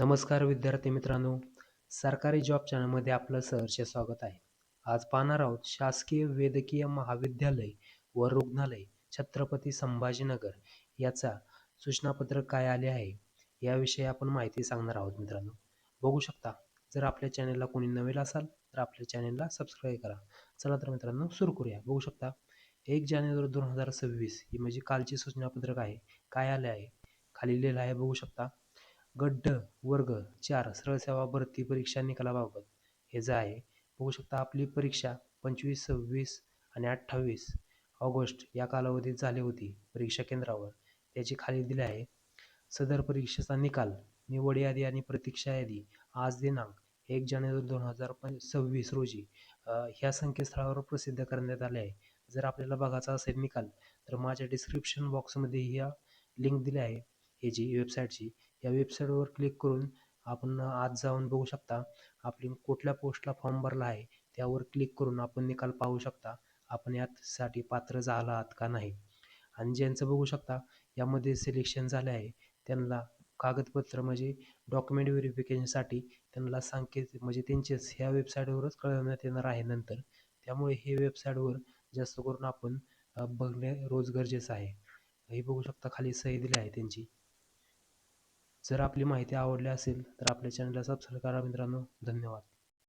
नमस्कार विद्यार्थी मित्रांनो सरकारी जॉब चॅनलमध्ये आपलं सहर्ष स्वागत आहे. आज पाहणार आहोत शासकीय वैद्यकीय महाविद्यालय व रुग्णालय छत्रपती संभाजीनगर याचा सूचनापत्रक काय आले आहे याविषयी आपण माहिती सांगणार आहोत मित्रांनो. बघू शकता जर आपल्या चॅनलला कोणी नवीन असाल तर आपल्या चॅनलला सबस्क्राईब करा. चला तर मित्रांनो सुरू करूया. बघू शकता एक जानेवारी दोन हजार सव्वीस ही म्हणजे कालची सूचनापत्रक आहे. काय आले आहे? खाली लिहिलं आहे बघू शकता. गड्ड वर्ग चार सरळसेवा भरती परीक्षा निकालाबाबत हे जे आहे बघू शकता आपली परीक्षा पंचवीस सव्वीस आणि अठ्ठावीस ऑगस्ट या कालावधीत झाली होती परीक्षा केंद्रावर. त्याची खाली दिली आहे सदर परीक्षेचा निकाल निवड यादी आणि प्रतीक्षा यादी आज दिनांक एक जानेवारी दोन हजार पं सव्वीस रोजी ह्या संकेतस्थळावर प्रसिद्ध करण्यात आले आहे. जर आपल्याला बघायचा असेल निकाल तर माझ्या डिस्क्रिप्शन बॉक्समध्ये ह्या लिंक दिली आहे. ह्याची वेबसाईटची या वेबसाईटवर क्लिक करून आपण आज जाऊन बघू शकता आपली कुठल्या पोस्टला फॉर्म भरला आहे त्यावर क्लिक करून आपण निकाल पाहू शकता आपण यासाठी पात्र झाला आहात का नाही. आणि ज्यांचं बघू शकता यामध्ये सिलेक्शन झाले आहे त्यांना कागदपत्र म्हणजे डॉक्युमेंट व्हेरिफिकेशनसाठी त्यांना सांकेत म्हणजे त्यांचेच ह्या वेबसाईटवरच कळवण्यात येणार आहे नंतर. त्यामुळे हे वेबसाईटवर जास्त करून आपण बघणे रोज गरजेचं आहे. हे बघू शकता खाली सही दिली आहे त्यांची. जर आपली माहिती आवडली असेल तर आपल्या चॅनलला सबस्क्राईब करा मित्रांनो. धन्यवाद.